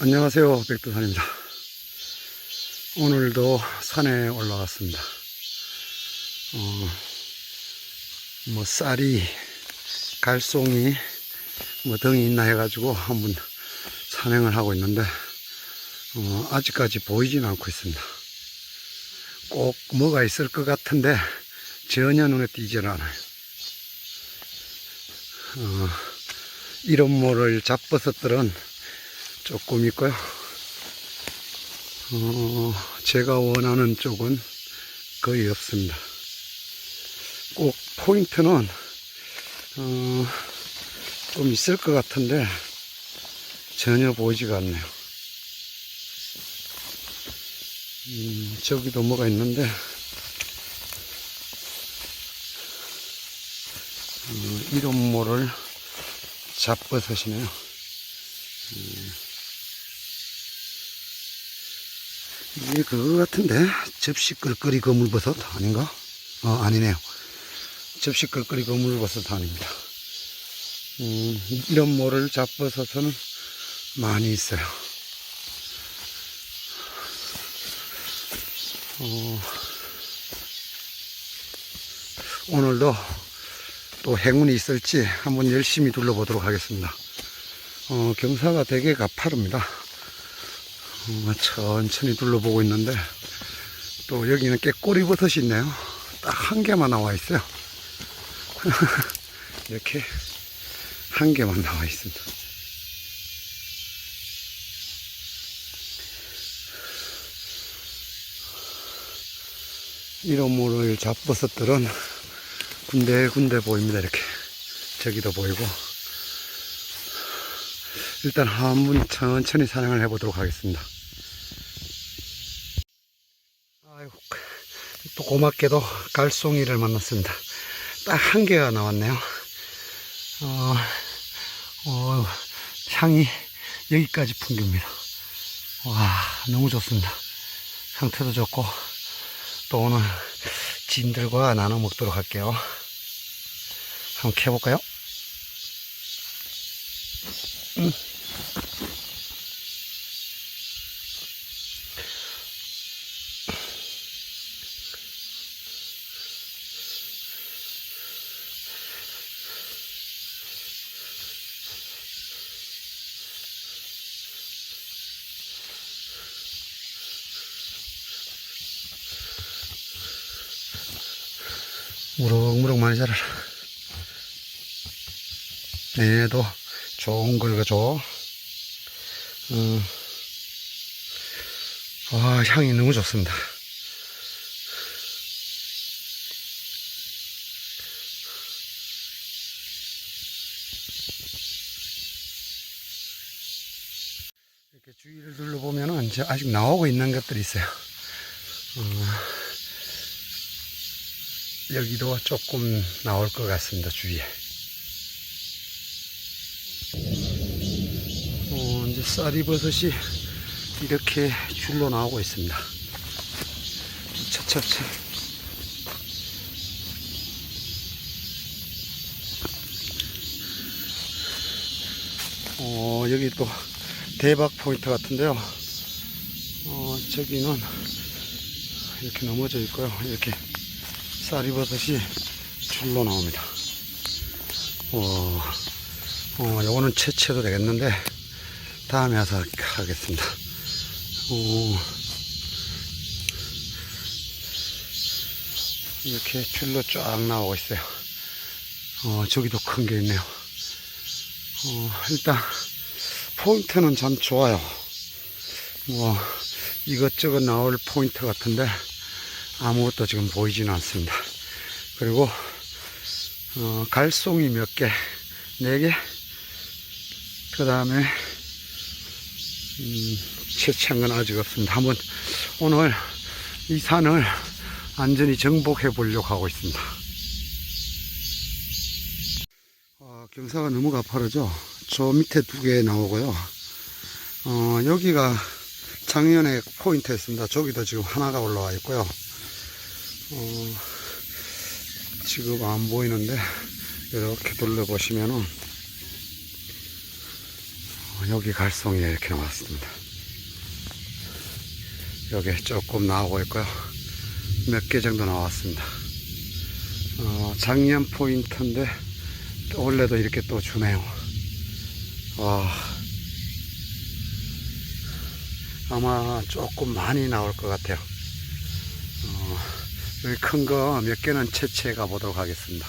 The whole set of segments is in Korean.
안녕하세요. 백두산입니다. 오늘도 산에 올라왔습니다. 어, 뭐 쌀이, 갈송이, 뭐 등이 있나 해가지고 한번 산행을 하고 있는데, 어, 아직까지 보이진 않고 있습니다. 꼭 뭐가 있을 것 같은데, 전혀 눈에 띄질 않아요. 어, 이런 모를 잡버섯들은 조금 있고요. 어, 제가 원하는 쪽은 거의 없습니다. 꼭 포인트는 어, 좀 있을 것 같은데 전혀 보이지가 않네요. 음, 저기도 뭐가 있는데 어, 이런 모를 잡버섯이네요. 이게 그거 같은데. 접시 끌거리 거물버섯 아닌가? 어 아니네요. 접시 끌거리 거물버섯 아닙니다. 음, 이런 모를 잡버섯은 많이 있어요. 어, 오늘도 또 행운이 있을지 한번 열심히 둘러보도록 하겠습니다. 어, 경사가 되게 가파릅니다. 어, 천천히 둘러보고 있는데 또 여기는 깨꼬리 버섯이 있네요. 딱 한 개만 나와 있어요. 이렇게 한 개만 나와 있습니다. 이런 모를 잡버섯들은 군데군데 보입니다. 이렇게 저기도 보이고 일단 한번 천천히 산행을 해보도록 하겠습니다. 아이고, 또 고맙게도 갈송이를 만났습니다. 딱 한 개가 나왔네요. 어, 어, 향이 여기까지 풍깁니다. 와, 너무 좋습니다. 상태도 좋고, 또 오늘 진들과 나눠 먹도록 할게요. 한번 캐볼까요? 음. 무럭무럭 많이 자라라. 얘도 좋은 걸 가져. 음. 와, 향이 너무 좋습니다. 이렇게 주위를 둘러보면은 이제 아직 나오고 있는 것들이 있어요. 어, 여기도 조금 나올 것 같습니다, 주위에. 어, 이제 쌀이버섯이 이렇게 줄로 나오고 있습니다. 차차차. 어, 여기 또 대박 포인트 같은데요. 어, 저기는 이렇게 넘어져 있고요. 이렇게 쌀이버섯이 줄로 나옵니다. 어, 어, 요거는 채취해도 되겠는데, 다음에 와서 하겠습니다. 어, 이렇게 줄로 쫙 나오고 있어요. 어, 저기도 큰 게 있네요. 어, 일단, 포인트는 참 좋아요. 뭐, 이것저것 나올 포인트 같은데, 아무것도 지금 보이지는 않습니다. 그리고, 어, 갈송이 몇 개, 네 개, 그 다음에, 음, 건 아직 없습니다. 한번 오늘 이 산을 완전히 정복해 보려고 하고 있습니다. 아, 경사가 너무 가파르죠? 저 밑에 두 개 나오고요. 어, 여기가 작년에 포인트였습니다. 저기도 지금 하나가 올라와 있고요. 어, 지금 안 보이는데 이렇게 둘러보시면은 어, 여기 갈송이 이렇게 나왔습니다. 여기 조금 나오고 있고요. 몇 개 정도 나왔습니다. 어, 작년 포인트인데 또 원래도 이렇게 또 주네요. 와, 아마 조금 많이 나올 것 같아요. 어, 여기 큰 거 몇 개는 채취해 가 보도록 하겠습니다.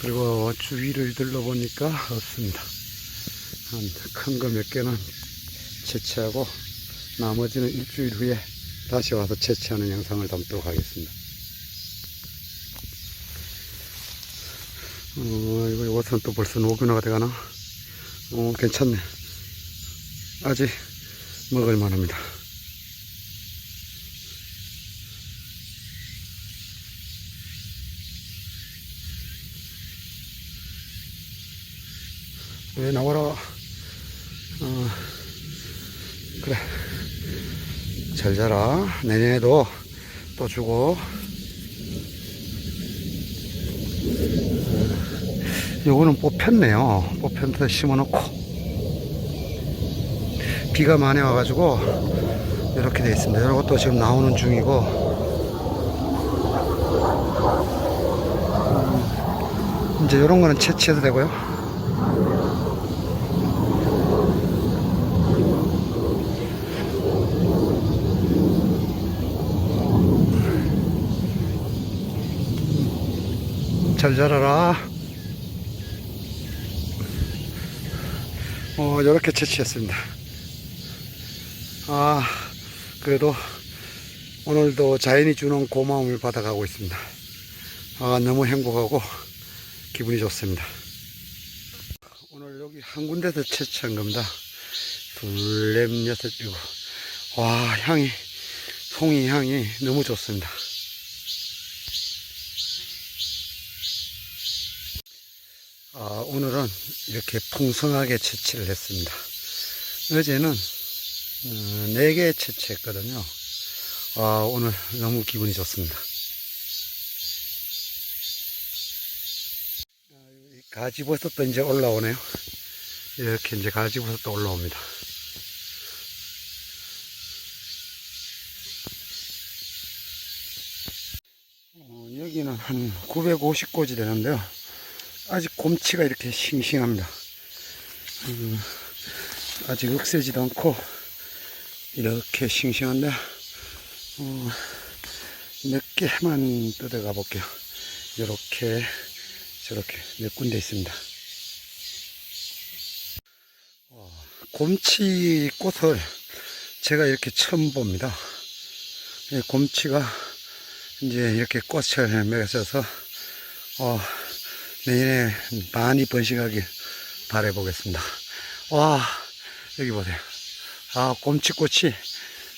그리고 주위를 둘러보니까 없습니다. 큰거 몇 개는 채취하고 나머지는 일주일 후에 다시 와서 채취하는 영상을 담도록 하겠습니다. 어, 이거 이것은 또 벌써 노균화가 돼가나? 어, 괜찮네. 아직 먹을 만 합니다. 왜 나와라. 어, 그래. 잘 자라. 내년에도 또 주고. 어, 요거는 뽑혔네요. 뽑혔는데 심어놓고. 비가 많이 와가지고 이렇게 돼 있습니다. 이것도 지금 나오는 중이고. 음, 이제 이런 거는 채취해도 되고요. 잘 자라라. 어, 이렇게 채취했습니다. 아, 그래도 오늘도 자연이 주는 고마움을 받아가고 있습니다. 아, 너무 행복하고 기분이 좋습니다. 오늘 여기 한 군데서 채취한 겁니다. 둘, 넷, 여섯, 일곱. 와, 향이, 송이 향이 너무 좋습니다. 아, 오늘은 이렇게 풍성하게 채취를 했습니다. 어제는 어, 4개 채취했거든요. 아, 오늘 너무 기분이 좋습니다. 가지버섯도 이제 올라오네요. 이렇게 이제 가지버섯도 올라옵니다. 어, 여기는 한 950고지 되는데요. 아직 곰치가 이렇게 싱싱합니다. 음, 아직 억세지도 않고 이렇게 싱싱한데 어, 몇 개만 뜯어가 볼게요. 이렇게 저렇게 몇 군데 있습니다. 어, 곰치 꽃을 제가 이렇게 처음 봅니다. 이 곰치가 이제 이렇게 꽃을 맺어서 어, 내년에 많이 번식하길 바라보겠습니다. 와, 여기 보세요. 아, 곰치꽃이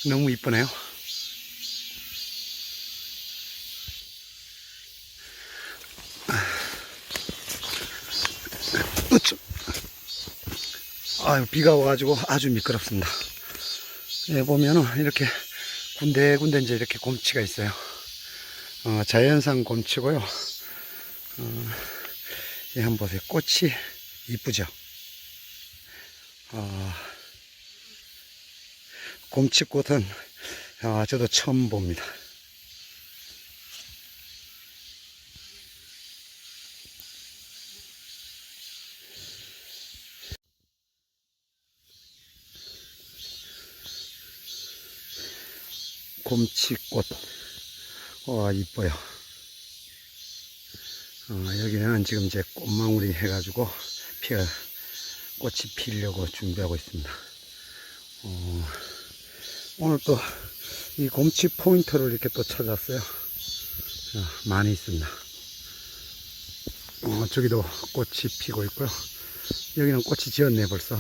너무 이쁘네요. 으쌰. 아유, 비가 와가지고 아주 미끄럽습니다. 예, 보면은 이렇게 군데군데 이제 이렇게 곰치가 있어요. 어, 자연산 곰치고요. 어, 이 한번 보세요. 꽃이 이쁘죠? 어, 곰치꽃은 아, 저도 처음 봅니다. 곰치꽃. 와, 이뻐요. 어, 여기는 지금 이제 꽃망울이 해가지고 피어, 꽃이 피려고 준비하고 있습니다. 어, 오늘 또 이 곰치 포인트를 이렇게 또 찾았어요. 어, 많이 있습니다. 어, 저기도 꽃이 피고 있고요. 여기는 꽃이 지었네 벌써.